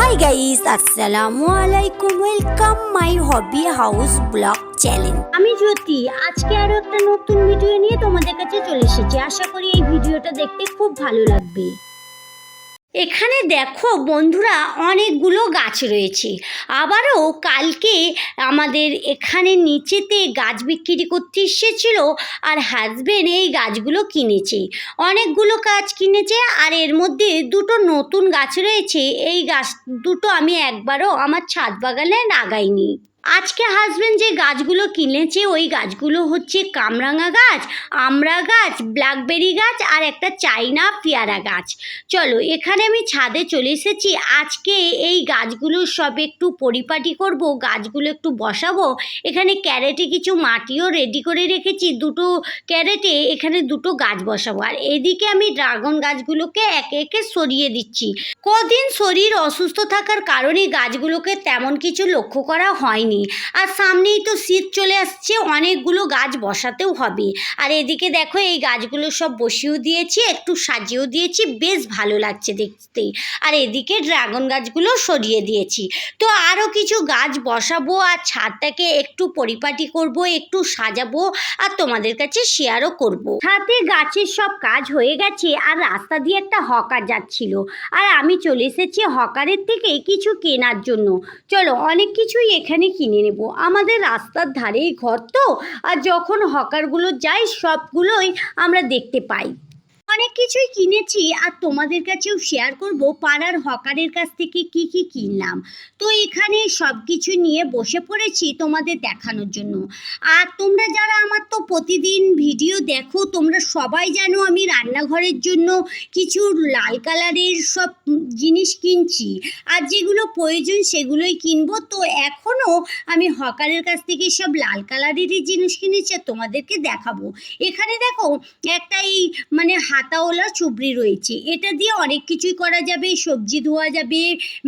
High guys আসসালামু আলাইকুম welcome my hobby house blog channel আমি জ্যোতি, আজকে আরও একটা নতুন ভিডিও নিয়ে তোমাদের কাছে চলে এসেছি। আশা করি এই ভিডিওটা দেখতে খুব ভালো লাগবে। এখানে দেখো বন্ধুরা অনেকগুলো গাছ রয়েছে। আবারও কালকে আমাদের এখানে নিচেতে গাছ বিক্রি করতে এসেছিল আর হাজবেন্ড এই গাছগুলো কিনেছে। অনেকগুলো গাছ কিনেছে আর এর মধ্যে দুটো নতুন গাছ রয়েছে। এই গাছ দুটো আমি একবারও আমার ছাদ বাগানে লাগাইনি। আজকে হাজবেন্ড যে গাছগুলো কিনেছে, ওই গাছগুলো হচ্ছে কামরাঙা গাছ, আমড়া গাছ ব্ল্যাকবেরি গাছ আর একটা চাইনা পেয়ারা গাছ। চলো, এখানে আমি ছাদে চলে এসেছি। আজকে এই গাছগুলো সব একটু পরিপাটি করব, গাছগুলো একটু বসাবো। এখানে ক্যারেটে কিছু মাটিও রেডি করে রেখেছি, দুটো ক্যারেটে এখানে দুটো গাছ বসাবো। আর এদিকে আমি ড্রাগন গাছগুলোকে একে একে সরিয়ে দিচ্ছি। কদিন শরীর অসুস্থ থাকার কারণে গাছগুলোকে তেমন কিছু লক্ষ্য করা হয়নি। আর সামনেই তো শীত চলে আসছে, অনেকগুলো গাছ বসাতেও হবে। আর এদিকে দেখো, এই গাছগুলো সব বসিয়েও দিয়েছি, একটু সাজিয়েও দিয়েছি, বেশ ভালো লাগছে দেখতে। আর এদিকে ড্রাগন গাছগুলো সরিয়ে দিয়েছি। তো আরও কিছু গাছ বসাবো আর ছাদটাকে একটু পরিপাটি করব, একটু সাজাবো আর তোমাদের কাছে শেয়ারও করব। সাথে গাছের সব কাজ হয়ে গেছে আর রাস্তা দিয়ে একটা হকার যাচ্ছিল। আর আমি চলে এসেছি হকারের থেকে কিছু কেনার জন্য। চলো, অনেক কিছুই এখানে কিনে নেব। আমাদের রাস্তার ধারেই ঘর তো, আর যখন হকারগুলো যায়, সবগুলোই আমরা দেখতে পাই। অনেক কিছুই কিনেছি আর তোমাদের কাছেও শেয়ার করব। পাড়ার হকারের কাছ থেকে কি কি কিনলাম। তো এখানে সব কিছু নিয়ে বসে পড়েছি তোমাদের দেখানোর জন্য। আর তোমরা যারা আমার তো প্রতিদিন ভিডিও দেখো, তোমরা সবাই জানো আমি রান্নাঘরের জন্য কিছু লাল কালারের সব জিনিস কিনছি। আর যেগুলো প্রয়োজন সেগুলোই কিনবো। তো এখনও আমি হকারের কাছ থেকে সব লাল কালারেরই জিনিস কিনেছি আর তোমাদেরকে দেখাবো। এখানে দেখো একটা এই মানে হাতাওয়ালা চুবড়ি রয়েছে। এটা দিয়ে অনেক কিছুই করা যাবে। সবজি ধোয়া যাবে,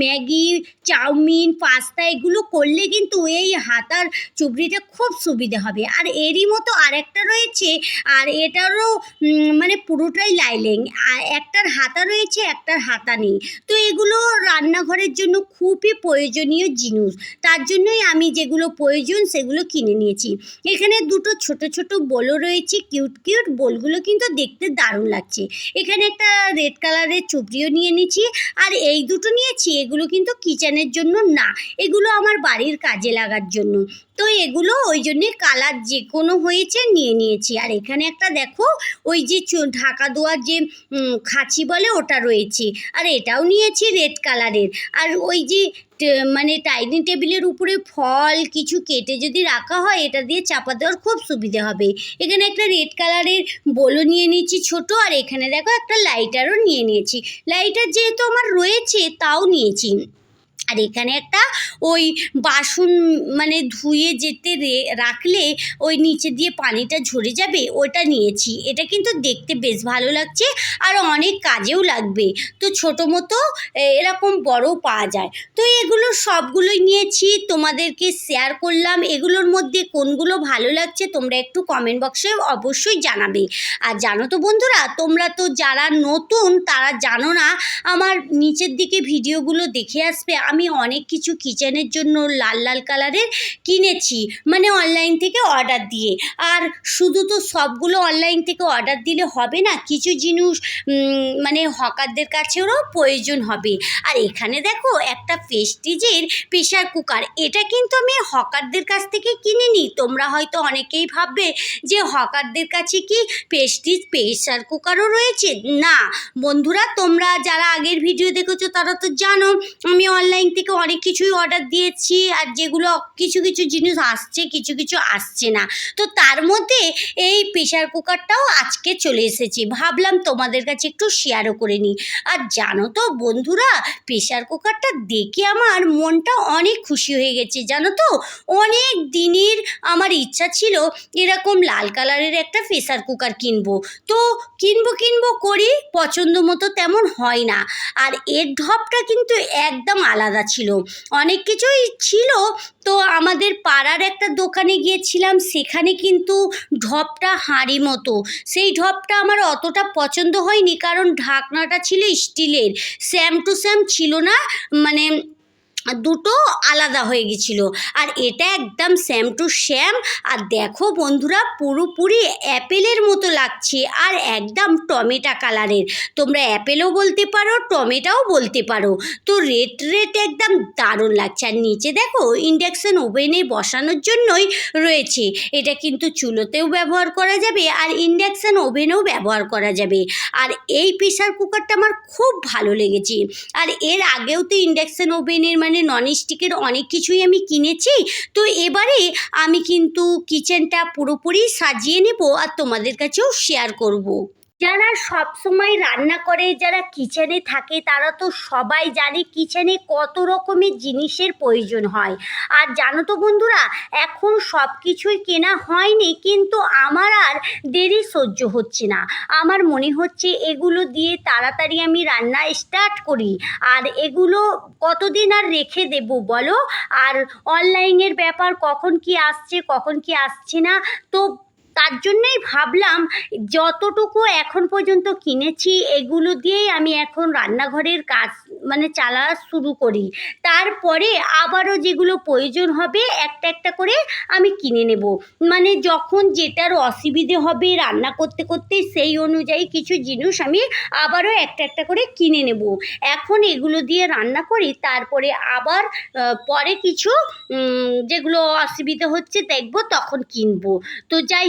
ম্যাগি, চাউমিন, পাস্তা এগুলো করলে কিন্তু এই হাতার চুবড়িটা খুব সুবিধে হবে। আর এরই মতো আরেকটা রয়েছে, আর এটারও মানে পুরোটাই লাইলেং। একটার হাতা রয়েছে, একটার হাতা নেই। তো এগুলো রান্নাঘরের জন্য খুবই প্রয়োজনীয় জিনিস। তার জন্যই আমি যেগুলো প্রয়োজন সেগুলো কিনে নিয়েছি। এখানে দুটো ছোট ছোট বোলও রয়েছে, কিউট কিউট বোলগুলো কিন্তু দেখতে দারুণ লাগছে। এখানে একটা রেড কালারের চুপড়িও নিয়ে নিয়েছি আর এই দুটো নিয়েছি, এগুলো কিন্তু কিচেনের জন্য না। এগুলো আমার বাড়ির কাজে লাগার জন্য। তো এগুলো ওই জন্যে কালার যে কোনো হয়েছে নিয়ে নিয়েছি। আর এখানে একটা দেখো, ওই যে ঢাকা দেওয়ার যে খাঁচি বলে ওটা রয়েছে। আর এটাও নিয়েছি রেড কালারের আর ওই যে মানে ডাইনিং টেবিলের উপরে ফল কিছু কেটে যদি রাখা হয়, এটা দিয়ে চাপা দেওয়ার খুব সুবিধে হবে। এখানে একটা রেড কালারের বোলও নিয়ে নিয়েছি ছোট, আর এখানে দেখো একটা লাইটারও নিয়ে নিয়েছি। লাইটার যেহেতু আমার রয়েছে, তাও নিয়েছি। আর এখানে একটা ওই বাসন মানে ধুয়ে যেতে রাখলে ওই নিচে দিয়ে পানিটা ঝরে যাবে, ওটা নিয়েছি। এটা কিন্তু দেখতে বেশ ভালো লাগছে আর অনেক কাজেও লাগবে। তো ছোটো মতো এরকম বড়ও পাওয়া যায়। তো এগুলো সবগুলোই নিয়েছি, তোমাদেরকে শেয়ার করলাম। এগুলোর মধ্যে কোনগুলো ভালো লাগছে তোমরা একটু কমেন্ট বক্সে অবশ্যই জানাবে। আর জানো তো বন্ধুরা, তোমরা তো যারা নতুন, তারা জানো না, আমার নিচের দিকে ভিডিওগুলো দেখে আসবে। আমি অনেক কিছু কিচেনের জন্য লাল লাল কালারের কিনেছি। মানে অনলাইন থেকে অর্ডার দিয়ে। আর শুধু তো সবগুলো অনলাইন থেকে অর্ডার দিলে হবে না, কিছু জিনিস মানে হকারদের কাছেও প্রয়োজন হবে। আর এখানে দেখো একটা পেস্টিজের প্রেশার কুকার এটা কিন্তু আমি হকারদের কাছ থেকে কিনিনি। তোমরা হয়তো অনেকেই ভাববে যে হকারদের কাছে কি পেস্টিজ প্রেশার কুকারও রয়েছে? না। বন্ধুরা, তোমরা যারা আগের ভিডিও দেখেছ, তারা তো জানো, আমি অনলাইন থেকে অনেক কিছুই অর্ডার দিয়েছি আর যেগুলো কিছু কিছু জিনিস আসছে, কিছু কিছু আসছে না। তো তার মধ্যে এই প্রেশার কুকারটাও আজকে চলে এসেছে। ভাবলাম তোমাদের কাছে একটু শেয়ারও করে নিই। আর জানো তো বন্ধুরা প্রেশার কুকারটা দেখে আমার মনটা অনেক খুশি হয়ে গেছে। জানো তো, অনেক দিনের আমার ইচ্ছা ছিল এরকম লাল কালারের একটা প্রেশার কুকার কিনবো। তো কিনবো কিনবো করি, পছন্দ মতো তেমন হয় না। আর এর ঢপটা কিন্তু একদম আলাদা। আলাদা ছিল। অনেক কিছুই ছিল। তো আমাদের পাড়ার একটা দোকানে গিয়েছিলাম, সেখানে কিন্তু ঢপটা হাঁড়ি মতো। সেই ঢপটা আমার অতটা পছন্দ হয়নি, কারণ ঢাকনাটা ছিল স্টিলের। স্যাম টু স্যাম ছিল না মানে দুটো আলাদা হয়ে গেছিল। আর এটা একদম স্যাম টু শ্যাম আর দেখো বন্ধুরা, পুরোপুরি অ্যাপেলের মতো লাগছে আর একদম টমেটা কালারের। তোমরা অ্যাপেলও বলতে পারো, টমেটাও বলতে পারো। তো রেট রেট একদম দারুণ লাগছে। আর নিচে দেখো, ইন্ডাকশান ওভেনে বসানোর জন্যই রয়েছে। এটা কিন্তু চুলোতেও ব্যবহার করা যাবে আর ইন্ডাকশান ওভেনেও ব্যবহার করা যাবে। আর এই প্রেশার কুকারটা আমার খুব ভালো লেগেছে। আর এর আগেও তো ইন্ডাকশান ওভেনের মানে নন স্টিকের অনেক কিছুই আমি কিনেছি তো এবারে আমি কিন্তু কিচেনটা পুরোপুরি সাজিয়ে নেব আর তোমাদের কাছেও শেয়ার করব। যারা সব সময় রান্না করে, যারা কিচেনে থাকে, তারা তো সবাই জানে কিচেনে কত রকমের জিনিসের প্রয়োজন হয়। আর জানো তো বন্ধুরা, এখন সব কিছুই কেনা হয়নি, কিন্তু আমার আর দেরি সহ্য হচ্ছে না। আমার মনে হচ্ছে এগুলো দিয়ে তাড়াতাড়ি আমি রান্না স্টার্ট করি। আর এগুলো কতদিন আর রেখে দেব বলো? আর অনলাইনের ব্যাপার কখন কি আসছে, কখন কি আসছে না? তো তার জন্যই ভাবলাম যতটুকু এখন পর্যন্ত কিনেছি, এগুলো দিয়েই আমি এখন রান্নাঘরের কাজ মানে চালা শুরু করি। তারপরে আবারও যেগুলো প্রয়োজন হবে, একটা একটা করে আমি কিনে নেব। মানে যখন যেটার অসুবিধে হবে রান্না করতে করতে, সেই অনুযায়ী কিছু জিনিস আমি আবারও একটা একটা করে কিনে নেব। এখন এগুলো দিয়ে রান্না করি, তারপরে আবার পরে কিছু যেগুলো অসুবিধা হচ্ছে দেখব, তখন কিনবো। তো যাই